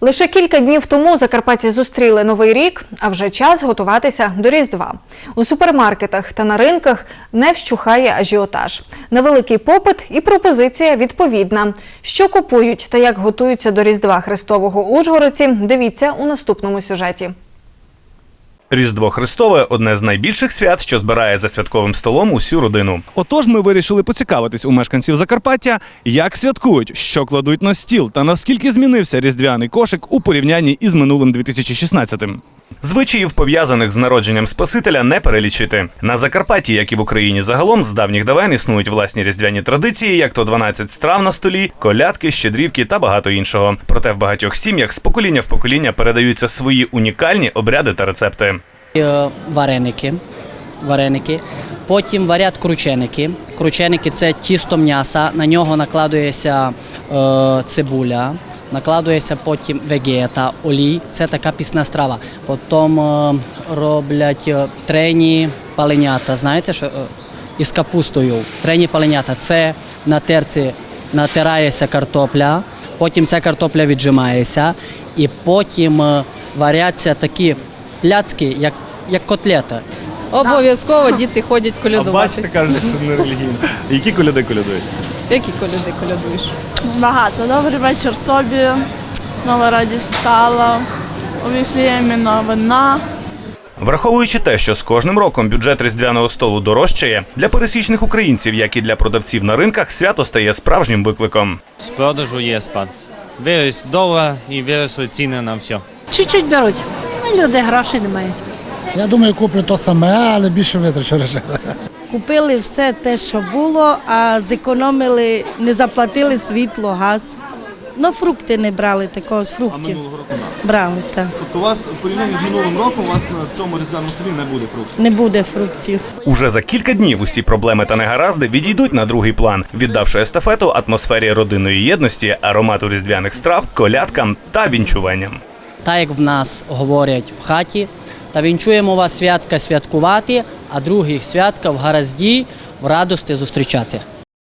Лише кілька днів тому закарпатці зустріли новий рік, а вже час готуватися до Різдва. У супермаркетах та на ринках не вщухає ажіотаж. Невеликий попит і пропозиція відповідна. Що купують та як готуються до Різдва Христового Ужгородці, дивіться у наступному сюжеті. Різдво Христове одне з найбільших свят, що збирає за святковим столом усю родину. Отож, ми вирішили поцікавитись у мешканців Закарпаття, як святкують, що кладуть на стіл та наскільки змінився різдвяний кошик у порівнянні із минулим 2016-м. Звичаїв, пов'язаних з народженням Спасителя, не перелічити. На Закарпатті, як і в Україні загалом, з давніх давен існують власні різдвяні традиції, як то 12 страв на столі, колядки, щедрівки та багато іншого. Проте в багатьох сім'ях з покоління в покоління передаються свої унікальні обряди та рецепти. Вареники. вареники. Потім варять крученики. Крученики це тісто м'яса, на нього накладується е, цибуля, накладується потім вегета, олій. Це така пісна страва. Потім е, роблять е, трені паленята. Знаєте, що е, із капустою. Трені паленята це на терці натирається картопля, потім ця картопля віджимається, і потім варяться такі пляцки, як, як котлета. Обов'язково діти ходять колядувати. кажете, що не релігійно. Які коляди колядують? Які коляди колядуєш? Багато. Добрий вечір тобі. Нова радість стала. У Віфліємі новина. Враховуючи те, що з кожним роком бюджет різдвяного столу дорожчає, для пересічних українців, як і для продавців на ринках, свято стає справжнім викликом. З продажу є спад. Виріс долар і виросли ціни на все. Чуть-чуть беруть. Ну, Люди грошей не мають. Я думаю, куплю то саме, але більше витрачу. Купили все те, що було, а зекономили, не заплатили світло, газ. Ну, фрукти не брали такого з фруктів. Брали, так. Тобто у вас в порівнянні з минулим роком у вас на цьому різдвяному столі не буде фруктів? Не буде фруктів. Уже за кілька днів усі проблеми та негаразди відійдуть на другий план, віддавши естафету атмосфері родинної єдності, аромату різдвяних страв, колядкам та вінчуванням. Так як в нас говорять в хаті, та вінчуємо вас святка святкувати, а других святка в гаразді, в радості зустрічати.